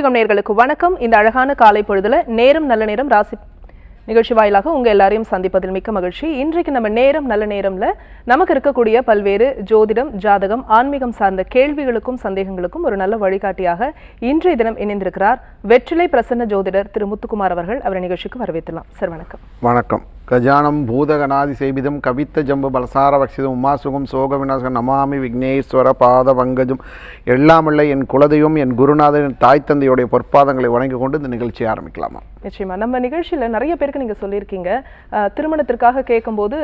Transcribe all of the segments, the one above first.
பூர்வீகம் நேர்களுக்கு வணக்கம். இந்த அழகான காலை பொழுதுல நேரம் நல்ல நேரம் ராசி நிகழ்ச்சி வாயிலாக உங்க எல்லாரையும் சந்திப்பதில் மிக்க மகிழ்ச்சி. இன்றைக்கு நம்ம நேரம் நல்ல நேரம்ல நமக்கு இருக்கக்கூடிய பல்வேறு ஜோதிடம் ஜாதகம் ஆன்மீகம் சார்ந்த கேள்விகளுக்கும் சந்தேகங்களுக்கும் ஒரு நல்ல வழிகாட்டியாக இன்றைய தினம் இணைந்திருக்கிறார். வெற்றிலை பிரசன்ன ஜோதிடர் திரு முத்துக்குமார் அவர்கள் அவரை நிகழ்ச்சிக்கு வரவேற்றலாம் சார் வணக்கம். வணக்கம். கஜானம் பூதகணாதி சேபிதம் கவித்த ஜம்பு பலசார பக்ஷிதம் உமாசுகம் சோக விநாசகம் நமாமி விக்னேஸ்வர பாத பங்கஜம் எல்லாமல்ல என் குலதெய்வம் என் குருநாதன் என் தாய் தந்தையுடைய பொற்பாதங்களை வணங்கி கொண்டு இந்த நிகழ்ச்சியை ஆரம்பிக்கலாமா? நிச்சயமா. நம்ம நிகழ்ச்சியில் நிறைய பேருக்கு நீங்கள் சொல்லியிருக்கீங்க. திருமணத்திற்காக கேட்கும்போது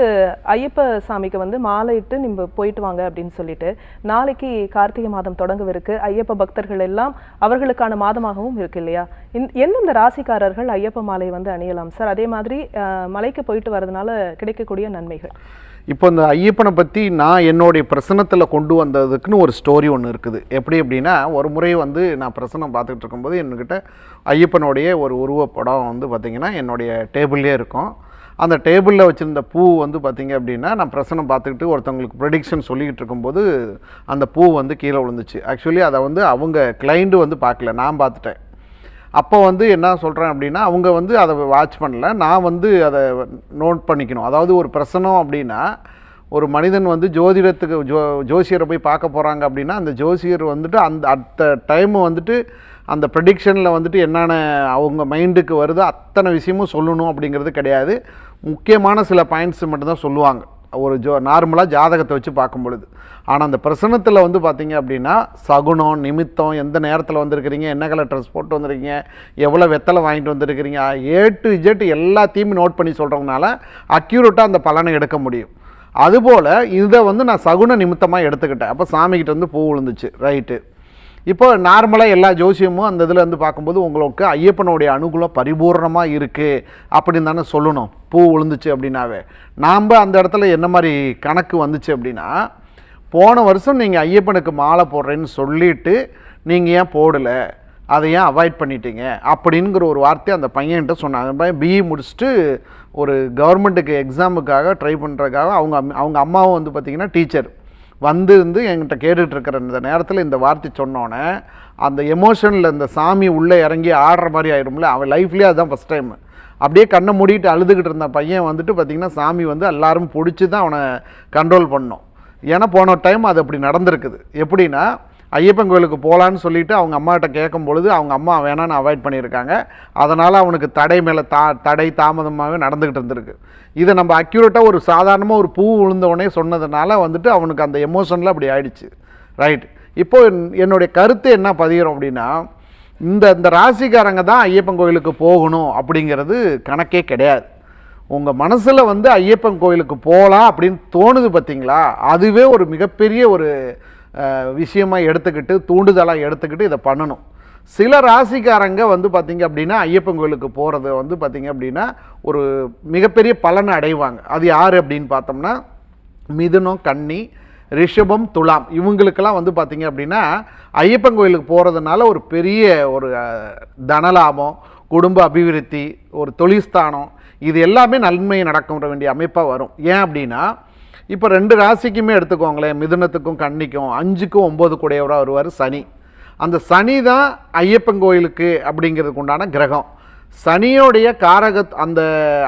ஐயப்ப சாமிக்கு வந்து மாலையிட்டு நீங்க போயிட்டு வாங்க அப்படின்னு சொல்லிட்டு நாளைக்கு கார்த்திகை மாதம் தொடங்கவிருக்கு. ஐயப்ப பக்தர்கள் எல்லாம் அவர்களுக்கான மாதமாகவும் இருக்கு இல்லையா? எந்தெந்த ராசிக்காரர்கள் ஐயப்ப மாலை வந்து அணியலாம்? சார் அதே மாதிரி மலைக்கு போயிட்டு வரதுனால கிடைக்கக்கூடிய நன்மைகள். இப்போ இந்த ஐயப்பனை பற்றி நான் என்னுடைய பிரசனத்தில் கொண்டு வந்ததுக்குன்னு ஒரு ஸ்டோரி ஒன்று இருக்குது. எப்படி அப்படின்னா ஒரு முறை வந்து நான் பிரசனம் பார்த்துக்கிட்டு இருக்கும்போது என்கிட்ட ஐயப்பனுடைய ஒரு உருவப்படம் வந்து பார்த்திங்கன்னா என்னுடைய டேபிள்லே இருக்கும். அந்த டேபிளில் வச்சுருந்த பூ வந்து பார்த்திங்க அப்படின்னா நான் பிரசனம் பார்த்துக்கிட்டு ஒருத்தவங்களுக்கு ப்ரெடிக்ஷன் சொல்லிக்கிட்டு இருக்கும்போது அந்த பூ வந்து கீழே விழுந்துச்சு. ஆக்சுவலி அதை வந்து அவங்க கிளைண்ட்டு வந்து பார்க்கல. நான் பார்த்துட்டேன். அப்போ வந்து என்ன சொல்கிறேன் அப்படின்னா அவங்க வந்து அதை வாட்ச் பண்ணல. நான் வந்து அதை நோட் பண்ணிக்கணும். அதாவது ஒரு பிரசனம் அப்படின்னா ஒரு மனிதன் வந்து ஜோதிடத்துக்கு ஜோ ஜோசியரை போய் பார்க்க போகிறாங்க அப்படின்னா அந்த ஜோசியர் வந்துட்டு அந்த அத்த டைம் வந்துட்டு அந்த ப்ரெடிக்ஷனில் வந்துட்டு என்னென்ன அவங்க மைண்டுக்கு வருதோ அத்தனை விஷயமும் சொல்லணும் அப்படிங்கிறது கிடையாது. முக்கியமான சில பாயிண்ட்ஸ் மட்டும்தான் சொல்லுவாங்க. ஒரு ஜோ நார்மலாக ஜாதகத்தை வச்சு பார்க்கும் பொழுது ஆனால் அந்த பிரசனத்தில் வந்து பார்த்தீங்க அப்படின்னா சகுனம் நிமித்தம் எந்த நேரத்தில் வந்திருக்கிறீங்க என்ன கலர் ட்ரெஸ் போட்டு வந்திருக்கீங்க எவ்வளோ வெத்தலை வாங்கிட்டு வந்திருக்கிறீங்க ஏ டு இஜெட் எல்லாத்தையுமே நோட் பண்ணி சொல்கிறதுனால அக்யூரேட்டாக அந்த பலனை எடுக்க முடியும். அதுபோல் இதை வந்து நான் சகுன நிமித்தமாக எடுத்துக்கிட்டேன். அப்போ சாமிக்கிட்ட வந்து பூ விழுந்துச்சு. ரைட்டு இப்போ நார்மலாக எல்லா ஜோசியமும் அந்த இதில் வந்து பார்க்கும்போது உங்களுக்கு ஐயப்பனுடைய அனுகூலம் பரிபூர்ணமாக இருக்குது அப்படின்னு தானே சொல்லணும். பூ விழுந்துச்சு அப்படின்னாவே. நாம் அந்த இடத்துல என்ன மாதிரி கணக்கு வந்துச்சு அப்படின்னா போன வருஷம் நீங்கள் ஐயப்பனுக்கு மாலை போடுறேன்னு சொல்லிட்டு நீங்கள் ஏன் போடலை? அதை ஏன் அவாய்ட் பண்ணிட்டீங்க? அப்படிங்கிற ஒரு வார்த்தை அந்த பையன்கிட்ட சொன்னாங்க. பையன் பிஇ முடிச்சுட்டு ஒரு கவர்மெண்ட்டுக்கு எக்ஸாமுக்காக ட்ரை பண்ணுறதுக்காக அவங்க அம்- அவங்க அம்மாவும் வந்து பார்த்திங்கன்னா டீச்சர் வந்து இருந்து என்கிட்ட கேட்டுட்டு இருக்கிற இந்த நேரத்தில் இந்த வார்த்தை சொன்னோன்னே அந்த எமோஷனில் இந்த சாமி உள்ளே இறங்கி ஆடுற மாதிரி ஆயிரும்ல அவன் லைஃப்லேயே அதுதான் ஃபஸ்ட் டைம் அப்படியே கண்ணை மூடிட்டு அழுதுகிட்டு இருந்த பையன் வந்துட்டு பார்த்திங்கன்னா சாமி வந்து எல்லாரும் பிடிச்சி தான் அவனை கண்ட்ரோல் பண்ணோம். ஏன்னா போன டைம் அது அப்படி நடந்திருக்குது. எப்படின்னா ஐயப்பன் கோயிலுக்கு போகலான்னு சொல்லிட்டு அவங்க அம்மாட்ட கேட்கும் பொழுது அவங்க அம்மா வேணான்னு அவாய்ட் பண்ணியிருக்காங்க. அதனால் அவனுக்கு தடை மேலே தா தடை தாமதமாகவே நடந்துக்கிட்டு இருந்திருக்கு. இதை நம்ம அக்யூரேட்டாக ஒரு சாதாரணமாக ஒரு பூ விழுந்தவொடனே சொன்னதுனால வந்துட்டு அவனுக்கு அந்த எமோஷனில் அப்படி ஆயிடுச்சு. ரைட் இப்போது என்- என்னுடைய கருத்து என்ன பதிகிறோம் அப்படின்னா இந்த இந்த ராசிக்காரங்க தான் ஐயப்பன் கோயிலுக்கு போகணும் அப்படிங்கிறது கணக்கே கிடையாது. உங்கள் மனசில் வந்து ஐயப்பன் கோயிலுக்கு போகலாம் அப்படின்னு தோணுது பார்த்தீங்களா? அதுவே ஒரு மிகப்பெரிய ஒரு விஷயமாக விஷயமா எடுத்துக்கிட்டு தூண்டுதலாக எடுத்துக்கிட்டு இதை பண்ணணும். சில ராசிக்காரங்க வந்து பார்த்திங்க அப்படின்னா ஐயப்பன் கோயிலுக்கு போகிறது வந்து பார்த்திங்க அப்படின்னா ஒரு மிகப்பெரிய பலனை அடைவாங்க. அது யார் அப்படின்னு பார்த்தோம்னா மிதுனம் கன்னி ரிஷபம் துலாம். இவங்களுக்கெல்லாம் வந்து பார்த்திங்க அப்படின்னா ஐயப்பன் கோயிலுக்கு போகிறதுனால ஒரு பெரிய ஒரு தனலாபம் குடும்ப அபிவிருத்தி ஒரு தொழில்ஸ்தானம் இது எல்லாமே நன்மை நடக்க வேண்டிய அமைப்பாக வரும். ஏன் அப்படின்னா இப்போ ரெண்டு ராசிக்குமே எடுத்துக்கோங்களேன். மிதுனத்துக்கும் கன்னிக்கும் அஞ்சுக்கும் ஒம்பது கூடையவராக வருவார் சனி. அந்த சனி தான் ஐயப்பன் கோயிலுக்கு அப்படிங்கிறதுக்கு உண்டான கிரகம். சனியோடைய காரகத் அந்த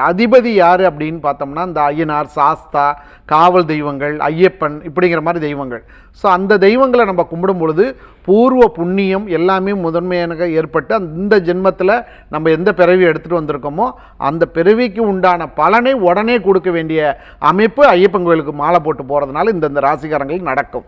அதிபதி யார் அப்படின்னு பார்த்தோம்னா இந்த ஐயனார் சாஸ்தா காவல் தெய்வங்கள் ஐயப்பன் இப்படிங்கிற மாதிரி தெய்வங்கள். ஸோ அந்த தெய்வங்களை நம்ம கும்பிடும் பொழுது பூர்வ புண்ணியம் எல்லாமே முதன்மையாக ஏற்பட்டு அந்த இந்த ஜென்மத்தில் நம்ம எந்த பிறவி எடுத்துகிட்டு வந்திருக்கோமோ அந்த பிறவிக்கு உண்டான பலனை உடனே கொடுக்க வேண்டிய அமைப்பு ஐயப்பன் கோயிலுக்கு மாலை போட்டு போகிறதுனால இந்தந்த ராசிக்காரங்களுக்கு நடக்கும்.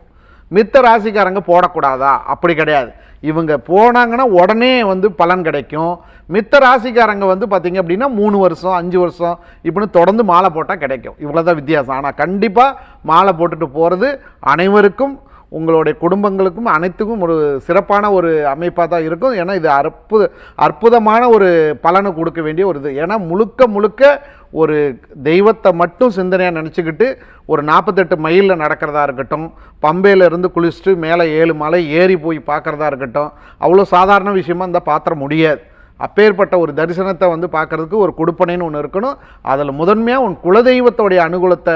மித்த ராசிக்காரங்க போடக்கூடாதா? அப்படி கிடையாது. இவங்க போனாங்கன்னா உடனே வந்து பலன் கிடைக்கும். மித்த ராசிக்காரங்க வந்து பார்த்திங்க அப்படின்னா மூணு வருஷம் அஞ்சு வருஷம் இப்படின்னு தொடர்ந்து மாலை போட்டால் கிடைக்கும். இவ்வளோதான் வித்தியாசம். ஆனால் கண்டிப்பாக மாலை போட்டுட்டு போகிறது அனைவருக்கும் உங்களுடைய குடும்பங்களுக்கும் அனைத்துக்கும் ஒரு சிறப்பான ஒரு அமைப்பாக தான் இருக்கும். ஏன்னா இது அற்புத அற்புதமான ஒரு பலனை கொடுக்க வேண்டிய ஒரு இது. ஏன்னா முழுக்க முழுக்க ஒரு தெய்வத்தை மட்டும் சிந்தனையாக நினச்சிக்கிட்டு ஒரு நாற்பத்தெட்டு மைலில் நடக்கிறதா இருக்கட்டும் பம்பையிலேருந்து குளிச்சுட்டு மேலே ஏழு மலை ஏறி போய் பார்க்குறதா இருக்கட்டும் அவ்வளோ சாதாரண விஷயமா இந்த பாத்திரம் முடியாது. அப்பேற்பட்ட ஒரு தரிசனத்தை வந்து பார்க்கறதுக்கு ஒரு கொடுப்பனைன்னு ஒன்று இருக்கணும். அதில் முதன்மையாக உன் குலதெய்வத்தோடைய அனுகூலத்தை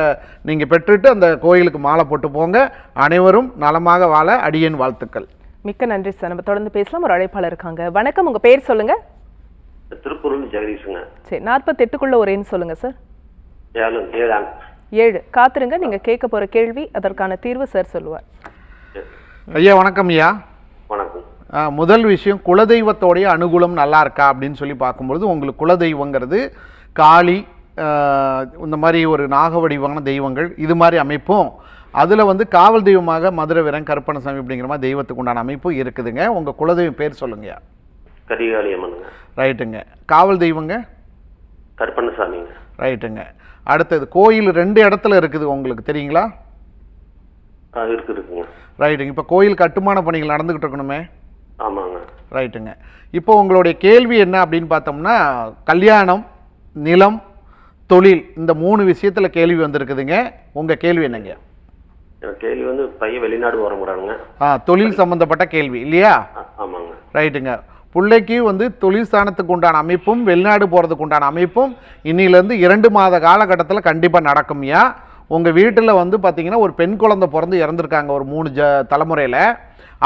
நீங்கள் பெற்றுட்டு அந்த கோயிலுக்கு மாலை போட்டு போங்க. அனைவரும் நலமாக வாழ அடியன் வாழ்த்துக்கள். மிக்க நன்றி சார். நம்ம தொடர்ந்து பேசலாம். ஒரு அழைப்பாளர் இருக்காங்க. வணக்கம். உங்கள் பேர் சொல்லுங்கள் திருப்பூர்லேருந்து ஜெகதீஷுங்க. சரி நாற்பத்தெட்டுக்குள்ள ஒரு எண் சொல்லுங்க சார் ஏழு ஏழாங்க. ஏழு. காத்துருங்க நீங்க கேட்க போற கேள்வி அதற்கான தீர்வு சார் சொல்லுவார். ஐயா வணக்கம் ஐயா. வணக்கம். முதல் விஷயம் குலதெய்வத்தோடைய அனுகூலம் நல்லா இருக்கா அப்படின்னு சொல்லி பார்க்கும்பொழுது உங்களுக்கு குலதெய்வங்கிறது காளி இந்த மாதிரி ஒரு நாக வடிவான தெய்வங்கள் இது மாதிரி அமைப்பும் அதில் வந்து காவல் தெய்வமாக மதுரை வீரன் கருப்பணசாமி அப்படிங்கிற மாதிரி தெய்வத்துக்கு உண்டான அமைப்பும் இருக்குதுங்க. உங்கள் குலதெய்வம் பேர் சொல்லுங்கய்யா கரிகாளி அம்மனுங்க. ரைட்டுங்க. காவல் தெய்வங்க? கருப்பண்ணசாமிங்க. ரைட்டுங்க. அடுத்தது கோயில் ரெண்டு இடத்துல இருக்குது உங்களுக்கு தெரியுங்களா? அது இருக்கு இருக்குங்க. ரைட்டுங்க. இப்போ கோயில் கட்டுமான பணிகள் நடந்துக்கிட்டு இருக்கணுமே? ஆமாங்க. ரைட்டுங்க. இப்போ உங்களுடைய கேள்வி என்ன அப்படின்னு பார்த்தோம்னா கல்யாணம் நிலம் தொழில் இந்த மூணு விஷயத்தில் கேள்வி வந்திருக்குதுங்க. உங்கள் கேள்வி என்னங்க? கேள்வி வந்து பையன் வெளிநாடு வர முடியாதுங்க ஆ தொழில் சம்மந்தப்பட்ட கேள்வி இல்லையா? ஆமாங்க. ரைட்டுங்க. பிள்ளைக்கு வந்து தொழில் ஸ்தானத்துக்கு உண்டான அமைப்பும் வெளிநாடு போகிறதுக்கு உண்டான அமைப்பும் இன்னிலேருந்து இரண்டு மாத காலகட்டத்தில் கண்டிப்பாக நடக்கும்யா உங்கள் வீட்டில் வந்து பார்த்தீங்கன்னா ஒரு பெண் குழந்தை பிறந்து இறந்துருக்காங்க ஒரு மூணு ஜ தலைமுறையில்.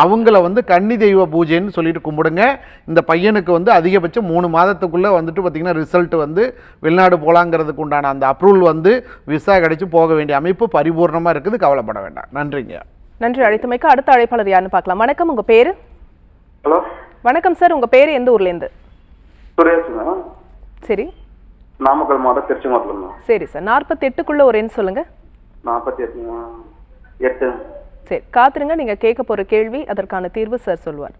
அவங்கள வந்து கன்னி தெய்வ பூஜைன்னு சொல்லிட்டு கும்பிடுங்க. இந்த பையனுக்கு வந்து அதிகபட்சம் மூணு மாதத்துக்குள்ளே வந்துட்டு பார்த்தீங்கன்னா ரிசல்ட் வந்து வெளிநாடு போகலாங்கிறதுக்கு உண்டான அந்த அப்ரூவல் வந்து விசா கிடைச்சு போக வேண்டிய அமைப்பு பரிபூர்ணமாக இருக்குது. கவலைப்பட வேண்டாம். நன்றிங்க. நன்றி. அழைத்தமைக்கு அடுத்த அழைப்பாளர் யாருன்னு பார்க்கலாம். வணக்கம். உங்க பேரு? ஹலோ. வணக்கம் சார் உங்க பேரு எந்த ஊர்ல இருந்து சுரேஷுங்க சரி. நாமக்கல் மாவட்டம் திருச்செங்கோட்டில் சரி சார் நாற்பத்தெட்டுக்குள்ள ஒரு எண் சொல்லுங்க. நாற்பத்தி எட்டு. சரி காத்துருங்க நீங்க கேட்க போற கேள்வி அதற்கான தீர்வு சார் சொல்லுவார்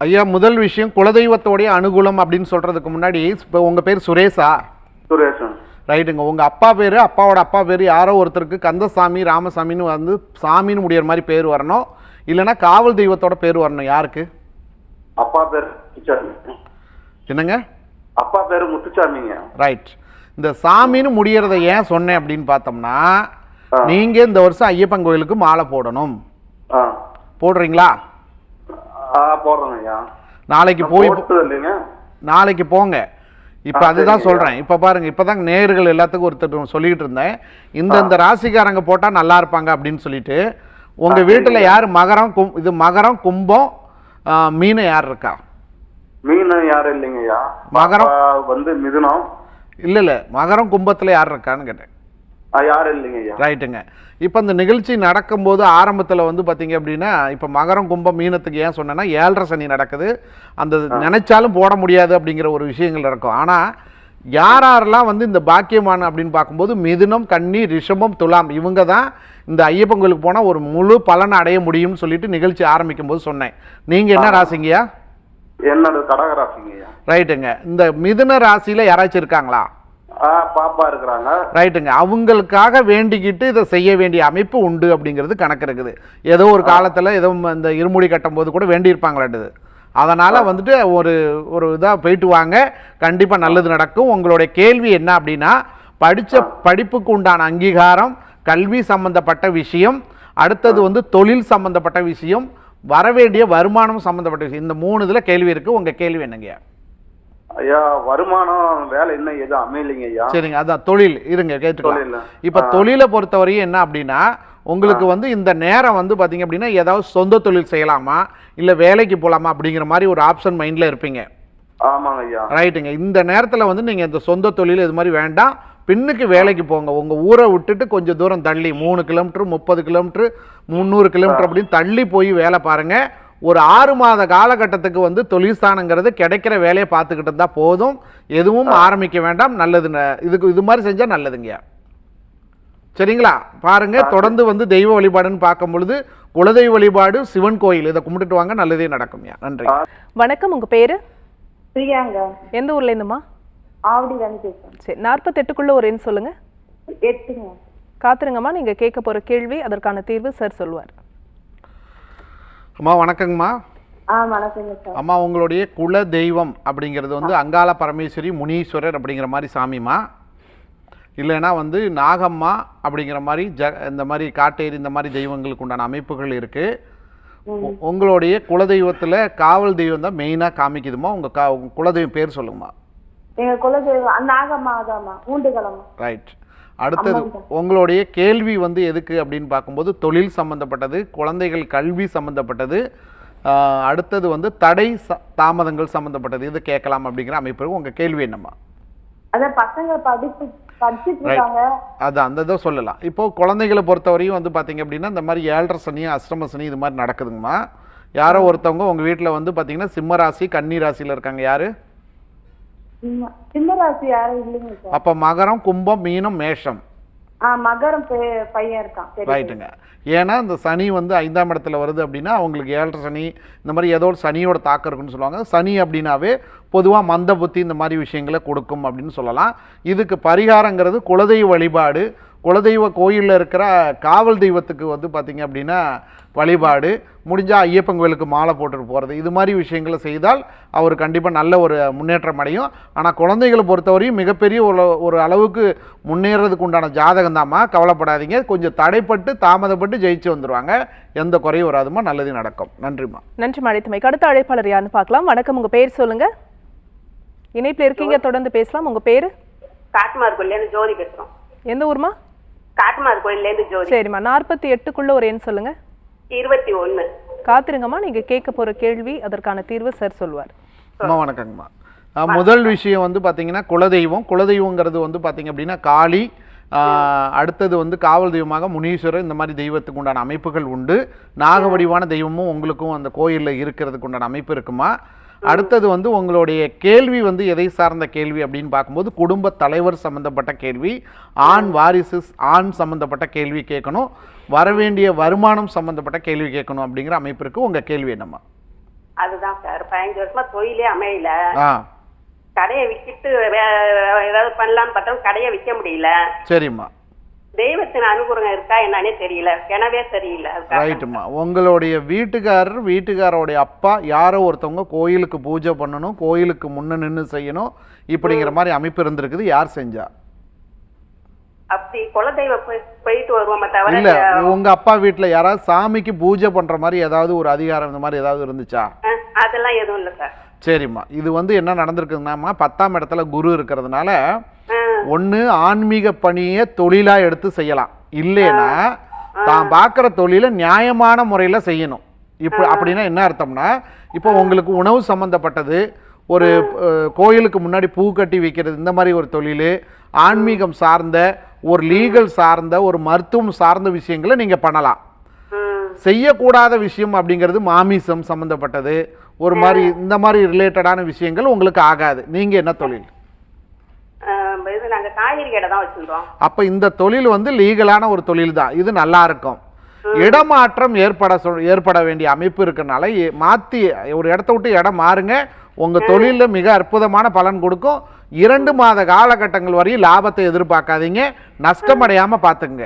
ஐயா முதல் விஷயம் குலதெய்வத்தோடைய அனுகூலம் அப்படின்னு சொல்கிறதுக்கு முன்னாடி இப்போ உங்கள் பேர் சுரேஷா? சுரேஷன் ரைட்டுங்க உங்கள் அப்பா பேர் அப்பாவோட அப்பா பேர் யாரோ ஒருத்தருக்கு கந்தசாமி ராமசாமின்னு வந்து சாமின்னு முடியிற மாதிரி பேர் வரணும். இல்லைன்னா காவல் தெய்வத்தோட பேர் வரணும். யாருக்கு? அப்பா பேர் என்னங்க? அப்பா பேர் முத்துச்சாமிங்க. ரைட் இந்த சாமின்னு முடியறத ஏன் சொன்னேன் அப்படின்னு பார்த்தோம்னா ஆ. நீங்கள் இந்த வருஷம் ஐயப்பன் கோயிலுக்கு மாலை போடணும். போடுறீங்களா? நாளைக்கு போய் நாளைக்கு போங்க. இப்போ அதுதான். சொல்கிறேன் இப்போ பாருங்க இப்போ தான் நேர்கள் எல்லாத்துக்கும் ஒருத்தர் சொல்லிட்டு இருந்தேன். இந்த இந்த ராசிக்காரங்க போட்டால் நல்லா இருப்பாங்க அப்படின்னு சொல்லிட்டு உங்கள் ஆ, வீட்டில். யார் மகரம் கும் இது மகரம் கும்பம் மீன் யார் இருக்கா? மீன் யாரும் இல்லைங்க ஐயா மகரம்? வந்து மிதுனம். இல்லை இல்லை. மகரம் கும்பத்தில் யார் இருக்கான்னு கேட்டேன். யாரும் இல்லைங்க ஐயா ரைட்டுங்க. இப்போ இந்த நிகழ்ச்சி நடக்கும்போது ஆரம்பத்தில் வந்து பார்த்தீங்க அப்படின்னா இப்போ மகரம் கும்பம் மீனத்துக்கு ஏன் சொன்னேன்னா ஏழரை சனி நடக்குது. அந்த நினைச்சாலும் போட முடியாது அப்படிங்கிற ஒரு விஷயங்கள் இருக்கும் ஆனால் யார் யாரெல்லாம் வந்து இந்த பாக்கியமான அப்படின்னு பார்க்கும்போது மிதுனம் கன்னி ரிஷபம் துலாம் இவங்க தான் இந்த ஐயப்பன் கோயிலுக்கு போனால் ஒரு முழு பலனை அடைய முடியும்னு சொல்லிட்டு நிகழ்ச்சி ஆரம்பிக்கும் போது சொன்னேன். நீங்கள் என்ன ராசிங்கய்யா? என்னோட கடகராசிங்க ஐயா ரைட்டுங்க. இந்த மிதுன ராசியில் யாராச்சும் இருக்காங்களா? பாப்பா இருக்கிறாங்க. ரைட்டுங்க. அவங்களுக்காக வேண்டிக்கிட்டு இதை செய்ய வேண்டிய அமைப்பு உண்டு அப்படிங்கிறது கணக்கு இருக்குது. ஏதோ ஒரு காலத்தில் ஏதோ இந்த இருமுடி கட்டும் போது கூட வேண்டியிருப்பாங்களாட்டுது. அதனால் வந்துட்டு ஒரு ஒரு இதாக போயிட்டு வாங்க. கண்டிப்பாக நல்லது நடக்கும். உங்களுடைய கேள்வி என்ன அப்படின்னா படித்த படிப்புக்கு உண்டான அங்கீகாரம் கல்வி சம்பந்தப்பட்ட விஷயம் அடுத்தது வந்து தொழில் சம்பந்தப்பட்ட விஷயம் வரவேண்டிய வருமானம் சம்பந்தப்பட்ட விஷயம். இந்த மூணு இதில் கேள்வி இருக்குது உங்கள் கேள்வி என்னங்கய்யா? ஐயா வருமானம் வேலை இன்னும் எதுவும் அமையலைங்க ஐயா சரிங்க. அதான் தொழில். இருங்க கேட்டுக்கலாம். இப்போ. தொழிலை பொறுத்தவரையும் என்ன அப்படின்னா உங்களுக்கு வந்து இந்த நேரம் வந்து பார்த்தீங்க அப்படின்னா ஏதாவது சொந்த தொழில் செய்யலாமா? இல்லை வேலைக்கு போகலாமா அப்படிங்கிற மாதிரி ஒரு ஆப்ஷன் மைண்டில் இருப்பீங்க. ஆமாங்க ஐயா. ரைட்டுங்க இந்த நேரத்தில் வந்து நீங்கள் இந்த சொந்த தொழில் இது மாதிரி வேண்டாம். பின்னுக்கு வேலைக்கு போங்க. உங்கள் ஊரை விட்டுட்டு கொஞ்சம் தூரம் தள்ளி மூணு கிலோமீட்டர் முப்பது கிலோமீட்டர் முந்நூறு கிலோமீட்டர் அப்படின்னு தள்ளி போய் வேலை பாருங்கள் ஒரு ஆறு மாத காலகட்டத்துக்கு வந்து தொழில்ஸ்தானங்கிறது கிடைக்கிற வேலையை பார்த்துக்கிட்டு இருந்தால் போதும். எதுவும் ஆரம்பிக்க வேண்டாம். நல்லது இதுக்கு இது மாதிரி செஞ்சால் நல்லதுங்கய்யா. சரிங்களா? பாருங்க தொடர்ந்து வந்து தெய்வ வழிபாடுன்னு பார்க்கும் பொழுது குலதெய்வ வழிபாடு சிவன் கோயில் இதை கும்பிட்டுட்டு வாங்க நல்லதே நடக்கும்யா. நன்றி. வணக்கம் உங்க பேரு? பிரியாங்க. எந்த ஊர்ல இருந்துமா ஆவடி சரி நாற்பத்தெட்டுக்குள்ள ஒரு எண் சொல்லுங்க. எட்டுங்க. காத்துருங்கம்மா நீங்க கேட்க போற கேள்வி அதற்கான தீர்வு சார் சொல்லுவார். அம்மா வணக்கங்கம்மா. அம்மா உங்களுடைய குல தெய்வம் அப்படிங்கிறது வந்து அங்காள பரமேஸ்வரி முனீஸ்வரர் அப்படிங்கிற மாதிரி சாமிமா இல்லைன்னா வந்து நாகம்மா அப்படிங்கிற மாதிரி ஜ இந்த மாதிரி காட்டேரி இந்த மாதிரி தெய்வங்களுக்கு உண்டான அமைப்புகள் இருக்குது உங்களுடைய குலதெய்வத்தில் காவல் தெய்வம் தான் மெயினாக காமிக்குதுமா? உங்கள் கா உங்க குலதெய்வம் பேர் சொல்லுங்கம்மா. எங்க குலதெய்வம் நாகம்மா அதாம்மா ஊண்டுகளம்மா ரைட் அடுத்தது உங்களுடைய கேள்வி வந்து எதுக்கு அப்படின்னு பார்க்கும்போது தொழில் சம்பந்தப்பட்டது குழந்தைகள் கல்வி சம்பந்தப்பட்டது ஆஹ், அடுத்தது வந்து தடை தாமதங்கள் சம்பந்தப்பட்டது இது கேட்கலாம் அப்படிங்கிற அமைப்பு. இருக்கு. உங்க கேள்வி என்னம்மா? அதான் பசங்க படிப்பு அது அந்த இதை சொல்லலாம். இப்போ குழந்தைகளை பொறுத்தவரையும் வந்து பார்த்தீங்க அப்படின்னா இந்த மாதிரி ஏழரை சனி அஷ்டம சனி இது மாதிரி நடக்குதுங்கம்மா. யாரோ ஒருத்தவங்க உங்கள் வீட்டில் வந்து பார்த்தீங்கன்னா சிம்ம ராசி கன்னி ராசியில் இருக்காங்க. யாரு? சிம்மராசி அப்போ மகரம் கும்பம் மீனம் மேஷம். மகரம் பே- பையன் இருக்கான் ரைட்டுங்க ஏன்னா இந்த சனி வந்து ஐந்தாம் இடத்துல வருது அப்படின்னா அவங்களுக்கு ஏழரை சனி இந்த மாதிரி ஏதோ ஒரு சனியோட தாக்கம் இருக்குன்னு சொல்லுவாங்க. சனி அப்படின்னாவே பொதுவாக மந்த புத்தி இந்த மாதிரி விஷயங்களை கொடுக்கும் அப்படின்னு சொல்லலாம். இதுக்கு பரிகாரங்கிறது குலதெய்வ வழிபாடு குலதெய்வ கோயிலில் இருக்கிற காவல் தெய்வத்துக்கு வந்து பார்த்திங்க அப்படின்னா வழிபாடு. முடிஞ்சால் ஐயப்பன் கோயிலுக்கு மாலை போட்டுட்டு போகிறது இது மாதிரி விஷயங்களை செய்தால் அவர் கண்டிப்பாக நல்ல ஒரு முன்னேற்றம் அடையும். ஆனால் குழந்தைகளை பொறுத்தவரையும் மிகப்பெரிய ஒரு ஒரு அளவுக்கு முன்னேறதுக்கு உண்டான ஜாதகம் தாம்மா கவலைப்படாதீங்க. கொஞ்சம் தடைப்பட்டு தாமதப்பட்டு ஜெயிச்சு வந்துருவாங்க. எந்த குறையும் வராதுமா நல்லது நடக்கும். நன்றிம்மா. நன்றி அழைத்தமைக்கு. அடுத்த அழைப்பாளர் யாருன்னு பார்க்கலாம். வணக்கம். உங்க பேர் சொல்லுங்க. இணைப்பில் இருக்கீங்க. தொடர்ந்து பேசலாம். உங்க பேரு? கோயிலேருந்து ஜோதி பேசுறோம். எந்த ஊர்மா காட்டுமார் கோயிலேருந்து ஜோதி. சரிம்மா நாற்பத்தி எட்டுக்குள்ள ஒரு எண் சொல்லுங்க. இருபத்தி ஒண்ணு காத்திருங்கம்மா நீங்க கேட்க போற கேள்வி அதற்கான தீர்வு சார் சொல்வார். அம்மா வணக்கங்கம்மா. முதல் விஷயம் வந்து பார்த்தீங்கன்னா குலதெய்வம். குலதெய்வங்கிறது வந்து பார்த்தீங்க அப்படின்னா காளி அடுத்தது வந்து காவல் தெய்வமாக முனீஸ்வரர் இந்த மாதிரி தெய்வத்துக்கு உண்டான அமைப்புகள் உண்டு. நாக வடிவான தெய்வமும் உங்களுக்கும் அந்த கோயிலில் இருக்கிறதுக்கு உண்டான அமைப்பு இருக்குமா? அடுத்தது வந்து உங்களுடைய கேள்வி வந்து எதை சார்ந்த கேள்வி அப்படின்னு பார்க்கும்போது குடும்ப தலைவர் சம்பந்தப்பட்ட கேள்வி ஆண் வாரிசு ஆண் சம்பந்தப்பட்ட கேள்வி கேட்கணும் வரவேண்டிய வருமானம் சம்பந்தப்பட்ட கேள்வி கேட்கணும் அப்படிங்கிற அமைப்பு இருக்கு. உங்க கேள்வி என்னம்மா? அதுதான் சார். பதினஞ்சு வருஷமா தொழிலே அமையல. கடையை விட்டுட்டு ஏதாவது பண்ணலாம்னு பார்த்தோம். கடையை விற்க முடியல. சரிம்மா. தெய்வத்தின் அனுகூலம் இருக்கா என்னன்னே தெரியல. கிணவே தெரியல அதுக்காக. ரைட்டுமா உங்களுடைய வீட்டுக்காரர் வீட்டுக்காரோடைய அப்பா யாரோ ஒருத்தவங்க கோயிலுக்கு பூஜை பண்ணணும் கோயிலுக்கு முன்ன நின்று செய்யணும் இப்படிங்கிற மாதிரி அமைப்பு இருந்திருக்குது யார் செஞ்சா? அப்படி குலதெய்வ போய்- போயிட்டு வருவோமே தவிர இல்ல உங்க அப்பா வீட்டுல யாராவது சாமிக்கு பூஜை பண்ற மாதிரி ஏதாவது ஒரு அதிகாரம் இந்த மாதிரி ஏதாவது இருந்துச்சா? அதெல்லாம் எதுவும் இல்லை சார். சரிம்மா. இது வந்து என்ன நடந்திருக்குதுன்னாம்மா பத்தாம் இடத்துல குரு இருக்கிறதுனால ஒன்று ஆன்மீக பணியை தொழிலாக எடுத்து செய்யலாம். இல்லைன்னா தான் பார்க்குற தொழிலை நியாயமான முறையில் செய்யணும். இப்போ அப்படின்னா என்ன அர்த்தம்னா இப்போ உங்களுக்கு உணவு சம்மந்தப்பட்டது ஒரு கோயிலுக்கு முன்னாடி பூ கட்டி வைக்கிறது இந்த மாதிரி ஒரு தொழில் ஆன்மீகம் சார்ந்த ஒரு லீகல் சார்ந்த ஒரு மருத்துவம் சார்ந்த விஷயங்களை நீங்கள் பண்ணலாம். செய்யக்கூடாத விஷயம் அப்படிங்கிறது மாமிசம் சம்மந்தப்பட்டது ஒரு மாதிரி இந்த மாதிரி ரிலேட்டடான விஷயங்கள் உங்களுக்கு ஆகாது. நீங்கள் என்ன தொழில்? அஹ், இது நாங்க காய்கறி கடை தான் வச்சிருந்தோம். அப்ப இந்த தொழில் வந்து லீகலான ஒரு தொழில் தான் இது நல்லா இருக்கும் இடமாற்றம் ஏற்பட சொல் ஏற்பட வேண்டிய அமைப்பு இருக்கனால மாத்தி ஒரு இடத்த விட்டு இடம் மாறுங்க. உங்க தொழில்ல மிக அற்புதமான பலன் கொடுக்கும். இரண்டு மாத காலகட்டங்கள் வரையும் லாபத்தை எதிர்பார்க்காதீங்க. நஷ்டமடையாம பார்த்துங்க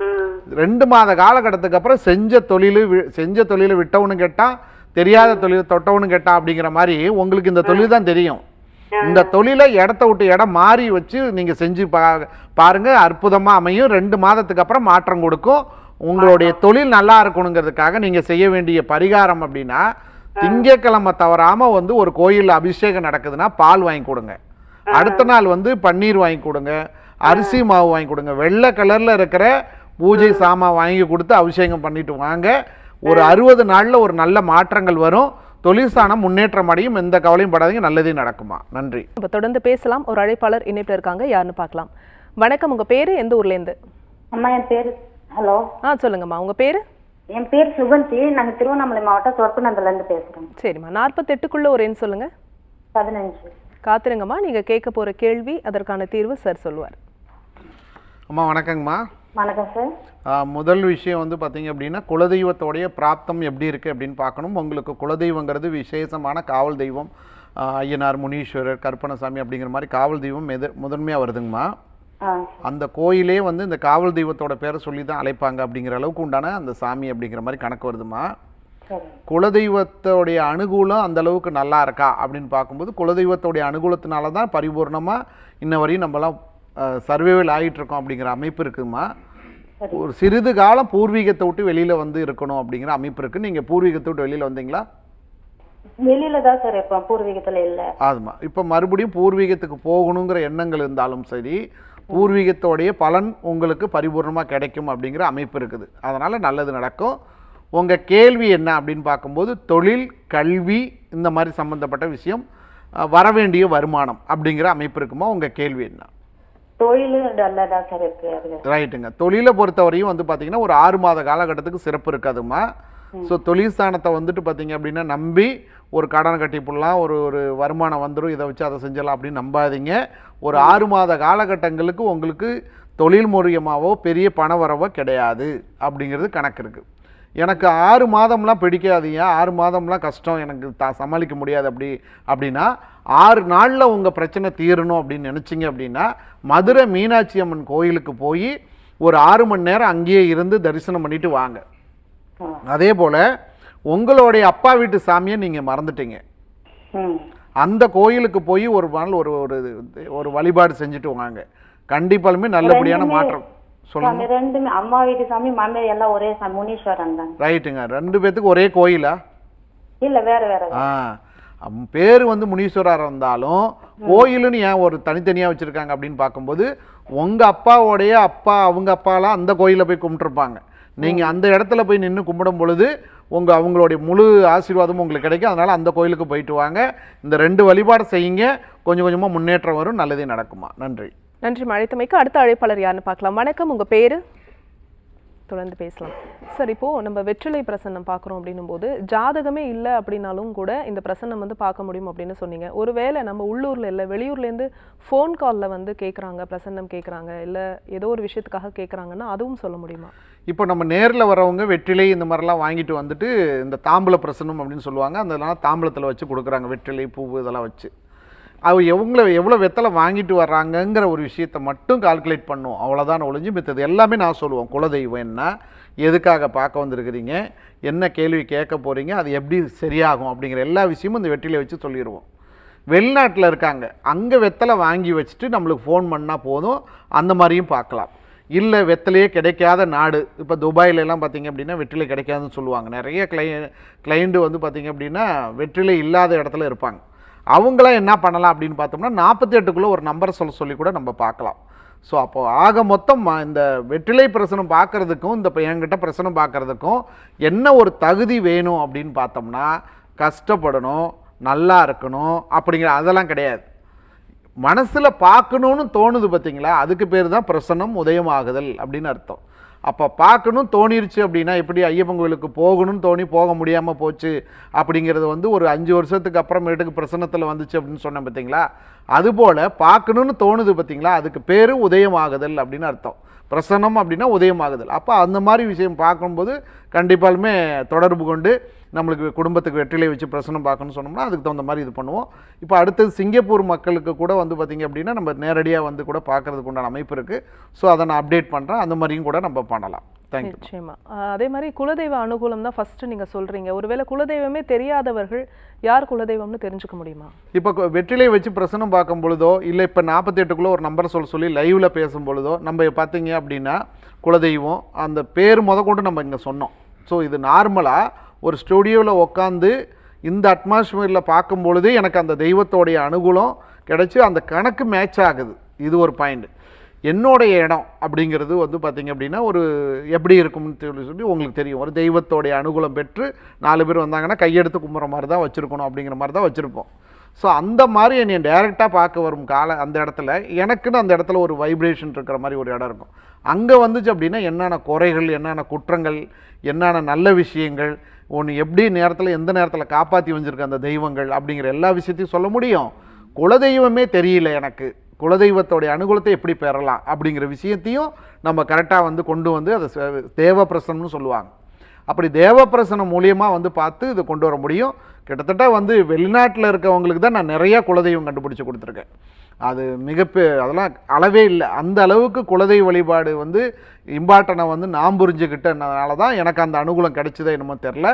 ம், ரெண்டு மாத காலகட்டத்துக்கு அப்புறம் செஞ்ச தொழில் செஞ்ச தொழிலை விட்டவனு கேட்டான் தெரியாத தொழில் தொட்டவனு கேட்டான் அப்படிங்கிற மாதிரி உங்களுக்கு இந்த தொழில் தான் தெரியும். இந்த தொழிலை இடத்த விட்டு இடம் மாறி வச்சு நீங்க செஞ்சு பா பாருங்க அற்புதமா அமையும். ரெண்டு மாதத்துக்கு அப்புறம் மாற்றம் கொடுக்கும். உங்களுடைய தொழில் நல்லா இருக்கணுங்கிறதுக்காக நீங்க செய்ய வேண்டிய பரிகாரம் அப்படின்னா திங்கட்கிழமை தவறாம வந்து ஒரு கோயில்ல அபிஷேகம் நடக்குதுன்னா பால் வாங்கி கொடுங்க. அடுத்த நாள் வந்து பன்னீர் வாங்கி கொடுங்க. அரிசி மாவு வாங்கி கொடுங்க. வெள்ளை கலர்ல இருக்கிற பூஜை சாமான் வாங்கி கொடுத்து அபிஷேகம் பண்ணிட்டு வாங்க. ஒரு அறுபது நாள்ல ஒரு நல்ல மாற்றங்கள் வரும். தொழிற்சானம் முன்னேற்றம் அடையும். எந்த கவலையும் படாதீங்க. நல்லதே நடக்குமா? நன்றி. இப்போ தொடர்ந்து பேசலாம். ஒரு அழைப்பாளர் இணைப்பில் இருக்காங்க. யாருன்னு பார்க்கலாம். வணக்கம். உங்க பேரு? எந்த ஊர்ல இருந்து? அம்மா என் பேரு ஹலோ. ஆ சொல்லுங்கம்மா. உங்க பேரு? என் பேர் சுகந்தி. நாங்க திருவண்ணாமலை மாவட்டம் சொர்ப்பநந்தல இருந்து பேசுறோம். சரிம்மா. நாற்பத்தெட்டுக்குள்ள ஒரு எண் சொல்லுங்க. பதினஞ்சு. காத்திருங்கம்மா. நீங்க கேட்க போற கேள்வி அதற்கான தீர்வு சார் சொல்லுவார். அம்மா வணக்கங்கம்மா. வணக்கம் சார். முதல் விஷயம் வந்து பார்த்தீங்க அப்படின்னா குலதெய்வத்தோடைய பிராப்தம் எப்படி இருக்குது அப்படின்னு பார்க்கணும். உங்களுக்கு குலதெய்வங்கிறது விசேஷமான காவல் தெய்வம் ஐயனார் முனீஸ்வரர் கருப்பணசாமி அப்படிங்கிற மாதிரி காவல் தெய்வம் எது முதன்மையாக வருதுங்கம்மா. அந்த கோயிலே வந்து இந்த காவல் தெய்வத்தோட பேரை சொல்லி தான் அழைப்பாங்க அப்படிங்கிற அளவுக்கு உண்டான அந்த சாமி அப்படிங்கிற மாதிரி கணக்கு வருதுமா குலதெய்வத்தோடைய அனுகூலம் அந்த அளவுக்கு நல்லா இருக்கா அப்படின்னு பார்க்கும்போது குலதெய்வத்தோடைய அனுகூலத்தினால தான் பரிபூர்ணமாக இன்ன வரையும் நம்மலாம் சர்வேவல் ஆகிட்டு இருக்கோம் அப்படிங்கிற அமைப்பு இருக்குமா ஒரு சிறிது காலம் பூர்வீகத்தை விட்டு வெளியில் வந்து இருக்கணும் அப்படிங்கிற அமைப்பு இருக்குது நீங்கள் பூர்வீகத்தை விட்டு வெளியில் வந்தீங்களா? வெளியில தான் சார் இருப்போம் பூர்வீகத்துல இல்ல. ஆமாம் இப்போ மறுபடியும் பூர்வீகத்துக்கு போகணுங்கிற எண்ணங்கள் இருந்தாலும் சரி பூர்வீகத்தோடைய பலன் உங்களுக்கு பரிபூர்ணமாக கிடைக்கும் அப்படிங்கிற அமைப்பு இருக்குது. அதனால் நல்லது நடக்கும். உங்கள் கேள்வி என்ன அப்படின்னு பார்க்கும்போது தொழில் கல்வி இந்த மாதிரி சம்மந்தப்பட்ட விஷயம் அஹ், வரவேண்டிய வருமானம் அப்படிங்கிற அமைப்பு இருக்குமா? உங்கள் கேள்வி என்ன? ரைட்டுங்க தொழிலை பொறுத்தவரையும் வந்து பார்த்தீங்கன்னா ஒரு ஆறு மாத காலகட்டத்துக்கு சிறப்பு இருக்காதுமா ஸோ தொழில் ஸ்தானத்தை வந்துட்டு பார்த்தீங்க அப்படின்னா நம்பி ஒரு கடன் கட்டி போடலாம் ஒரு ஒரு வருமானம் வந்துடும் இதை வச்சு அதை செஞ்சிடலாம் அப்படின்னு நம்பாதீங்க. ஒரு ஆறு மாத காலகட்டங்களுக்கு உங்களுக்கு தொழில் மூலியமாவோ பெரிய பண வரவோ கிடையாது அப்படிங்கிறது கணக்கு இருக்குது எனக்கு ஆறு மாதம்லாம் பிடிக்காதீங்க ஆறு மாதம்லாம் கஷ்டம். எனக்கு த சமாளிக்க முடியாது அப்படி அப்படின்னா ஆறு நாளில் உங்கள் பிரச்சனை தீரணும் அப்படின்னு நினச்சிங்க அப்படின்னா மதுரை மீனாட்சி அம்மன் கோயிலுக்கு போய் ஒரு ஆறு மணி நேரம் அங்கேயே இருந்து தரிசனம் பண்ணிட்டு வாங்க. அதே போல் உங்களுடைய அப்பா வீட்டு சாமியை நீங்கள் மறந்துட்டீங்க. அந்த கோயிலுக்கு போய் ஒரு நாள் ஒரு ஒரு ஒரு வழிபாடு செஞ்சுட்டு வாங்க. கண்டிப்பாலுமே நல்லபடியான மாற்றம். சாமி ரெண்டுமே அம்மா வீட்டு சாமி மாமியார் எல்லாம் ஒரே சாமி முனீஸ்வரன் தான். ரைட்டுங்க. ரெண்டு பேத்துக்கு ஒரே கோயிலா? இல்ல வேற வேற ஆ. பேர் வந்து முனீஸ்வரர் இருந்தாலும் கோயிலுன்னு ஏன் ஒரு தனித்தனியாக வச்சுருக்காங்க அப்படின்னு பார்க்கும்போது உங்கள் அப்பாவோடைய அப்பா அவங்க அப்பாலாம் அந்த கோயிலில் போய் கும்பிட்டுருப்பாங்க. நீங்கள் அந்த இடத்துல போய் நின்று கும்பிடும் பொழுது உங்கள் அவங்களுடைய முழு ஆசீர்வாதமும் உங்களுக்கு கிடைக்கும். அதனால் அந்த கோயிலுக்கு போயிட்டு வாங்க. இந்த ரெண்டு வழிபாடு செய்யுங்க. கொஞ்சம் கொஞ்சமாக முன்னேற்றம் வரும். நல்லதே நடக்குமா? நன்றி. நன்றி அழைத்தமைக்கு அடுத்த அழைப்பாளர் யாருன்னு பார்க்கலாம். வணக்கம் உங்கள் பேர்? தொடர்ந்து பேசலாம். சார் இப்போது நம்ம வெற்றிலை பிரசன்னம் பார்க்குறோம் அப்படின்னும் போது ஜாதகமே இல்லை அப்படின்னாலும் கூட இந்த பிரசன்னம் வந்து பார்க்க முடியும் அப்படின்னு சொன்னீங்க. ஒருவேளை நம்ம உள்ளூரில் இல்லை வெளியூர்லேருந்து ஃபோன் காலில் வந்து கேட்குறாங்க பிரசன்னம் கேட்குறாங்க இல்லை ஏதோ ஒரு விஷயத்துக்காக கேட்குறாங்கன்னா அதுவும் சொல்ல முடியுமா? இப்போ நம்ம நேரில் வரவங்க வெற்றிலை இந்த மாதிரிலாம் வாங்கிட்டு வந்துட்டு இந்த தாம்பூல பிரசனம் அப்படின்னு சொல்லுவாங்க. அதெல்லாம் தாம்பூலத்தில் வச்சு கொடுக்குறாங்க வெற்றிலை பூ இதெல்லாம் வச்சு. அவ எவங்கள எவ்வளோ வெத்தலை வாங்கிட்டு வர்றாங்கங்கிற ஒரு விஷயத்தை மட்டும் கால்குலேட் பண்ணுவோம் அவ்வளோதான் ஒழிஞ்சு மித்தது எல்லாமே நான் சொல்லுவோம் குலதெய்வம் என்ன எதுக்காக பார்க்க வந்திருக்கிறீங்க என்ன கேள்வி கேட்க போகிறீங்க அது எப்படி சரியாகும் அப்படிங்கிற எல்லா விஷயமும் இந்த வெற்றிலை வச்சு சொல்லிடுவோம் வெளிநாட்டில் இருக்காங்க. அங்கே வெத்தலை வாங்கி வச்சுட்டு நம்மளுக்கு ஃபோன் பண்ணால் போதும். அந்த மாதிரியும் பார்க்கலாம். இல்லை வெத்தலையே கிடைக்காத நாடு. இப்போ துபாயில பார்த்திங்க அப்படின்னா வெற்றிலை கிடைக்காதுன்னு சொல்லுவாங்க. நிறைய கிளை கிளைண்ட்டு வந்து பார்த்திங்க அப்படின்னா வெற்றிலை இல்லாத இடத்துல இருப்பாங்க. அவங்களாம் என்ன பண்ணலாம் அப்படின்னு பார்த்தோம்னா நாற்பத்தி எட்டுக்குள்ளே ஒரு நம்பரை சொல்ல சொல்லி கூட நம்ம பார்க்கலாம். ஸோ அப்போது ஆக மொத்தம் இந்த வெற்றிலை பிரசனம் பார்க்கறதுக்கும் இந்த என்கிட்ட பிரசனம் பார்க்குறதுக்கும் என்ன ஒரு தகுதி வேணும் அப்படின்னு பார்த்தோம்னா கஷ்டப்படணும் நல்லா இருக்கணும் அப்படிங்கிற அதெல்லாம் கிடையாது. மனசில் பார்க்கணுன்னு தோணுது பார்த்தீங்களா? அதுக்கு பேர் தான் பிரசனம் உதயமாகுதல் அப்படின்னு அர்த்தம். அப்போ பார்க்கணும் தோணிருச்சு அப்படின்னா எப்படி ஐயப்பன் கோயிலுக்கு போகணும்னு தோணி போக முடியாமல் போச்சு அப்படிங்கிறது வந்து ஒரு அஞ்சு வருஷத்துக்கு அப்புறமேட்டுக்கு பிரசனத்தில் வந்துச்சு அப்படின்னு சொன்னேன் பார்த்தீங்களா அதுபோல் பார்க்கணுன்னு தோணுது பார்த்தீங்களா அதுக்கு பேர் உதயமாகுதல் அப்படின்னு அர்த்தம். பிரசன்னம் அப்படின்னா உதயமாகுதல். அப்போ அந்த மாதிரி விஷயம் பார்க்கும்போது கண்டிப்பாலுமே தொடர்பு கொண்டு நம்மளுக்கு குடும்பத்துக்கு வெற்றிலை வச்சு பிரசனம் பார்க்கணும்னு சொன்னோம்னா அதுக்கு தகுந்த மாதிரி இது பண்ணுவோம். இப்போ அடுத்தது சிங்கப்பூர் மக்களுக்கு கூட வந்து பார்த்திங்க அப்படின்னா நம்ம நேரடியாக வந்து கூட பார்க்கறதுக்கு உண்டான அமைப்பு இருக்குது ஸோ அதை நான் அப்டேட் பண்ணுறேன் அந்த மாதிரியும் கூட நம்ம பண்ணலாம். நிச்சயமா. அதே மாதிரி குலதெய்வ அனுகூலம் தான் ஃபர்ஸ்ட் நீங்க சொல்றீங்க. ஒருவேளை குலதெய்வமே தெரியாதவர்கள் யார் குலதெய்வம்னு தெரிஞ்சுக்க முடியுமா? இப்போ வெற்றிலை வச்சு பிரசனம் பார்க்கும் பொழுதோ இல்லை இப்போ நாற்பத்தெட்டுக்குள்ளே ஒரு நம்பர் சொல்ல சொல்லி லைவில் பேசும் பொழுதோ நம்ம பார்த்தீங்க அப்படின்னா குலதெய்வம் அந்த பேர் முத கொண்டு நம்ம இங்கே சொன்னோம். ஸோ இது நார்மலாக ஒரு ஸ்டுடியோவில் உட்காந்து இந்த அட்மாஸ்பியரில் பார்க்கும் பொழுதே எனக்கு அந்த தெய்வத்தோடைய அனுகூலம் கிடைச்சி அந்த கணக்கு மேட்ச் ஆகுது. இது ஒரு பாயிண்ட் என்னுடைய இடம் அப்படிங்கிறது வந்து பார்த்திங்க அப்படின்னா ஒரு எப்படி இருக்கும்னு சொல்லி சொல்லி உங்களுக்கு தெரியும். ஒரு தெய்வத்தோடைய அனுகூலம் பெற்று நாலு பேர் வந்தாங்கன்னா கையெடுத்து கும்புற மாதிரி தான் வச்சுருக்கணும் அப்படிங்கிற மாதிரி தான் வச்சுருப்போம். ஸோ அந்த மாதிரி என்னை டேரெக்டாக பார்க்க வரும் கால அந்த இடத்துல எனக்குன்னு அந்த இடத்துல ஒரு வைப்ரேஷன் இருக்கிற மாதிரி ஒரு இடம் இருக்கும். அங்கே வந்துச்சு அப்படின்னா என்னென்ன குறைகள் என்னென்ன குற்றங்கள் என்னென்ன நல்ல விஷயங்கள் ஒன்று எப்படி நேரத்தில் எந்த நேரத்தில் காப்பாற்றி வந்திருக்கு அந்த தெய்வங்கள் அப்படிங்கிற எல்லா விஷயத்தையும் சொல்ல முடியும். குலதெய்வமே தெரியல எனக்கு. குலதெய்வத்தோடைய அனுகூலத்தை எப்படி பெறலாம் அப்படிங்கிற விஷயத்தையும் நம்ம கரெக்டாக வந்து கொண்டு வந்து அதை தேவப்பிரசனம்னு சொல்லுவாங்க. அப்படி தேவப்பிரசனம் மூலியமாக வந்து பார்த்து இதை கொண்டு வர முடியும். கிட்டத்தட்ட வந்து வெளிநாட்டில் இருக்கவங்களுக்கு தான் நான் நிறையா குலதெய்வம் கண்டுபிடிச்சி கொடுத்துருக்கேன். அது மிகப்பெ அதெல்லாம் அளவே இல்லை. அந்த அளவுக்கு குலதெய்வ வழிபாடு வந்து இம்பார்ட்டனை வந்து நான் புரிஞ்சுக்கிட்டனால தான் எனக்கு அந்த அனுகூலம் கிடைச்சதோ என்னமோ தெரில.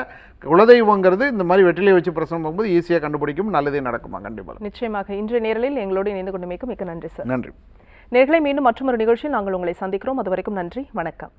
குலதெய்வங்கிறது இந்த மாதிரி வெற்றிலை வச்சு பிரசனம் போகும்போது ஈஸியாக கண்டுபிடிக்கும் நல்லதே நடக்குமா? கண்டிப்பாக நிச்சயமாக. இன்றைய நேரலில் எங்களோடு இணைந்து கொண்டமைக்கு மிக்க நன்றி சார் நன்றி. நேர்களை மீண்டும் மற்றொரு நிகழ்ச்சியில் நாங்கள் உங்களை சந்திக்கிறோம். அது வரைக்கும் நன்றி வணக்கம்.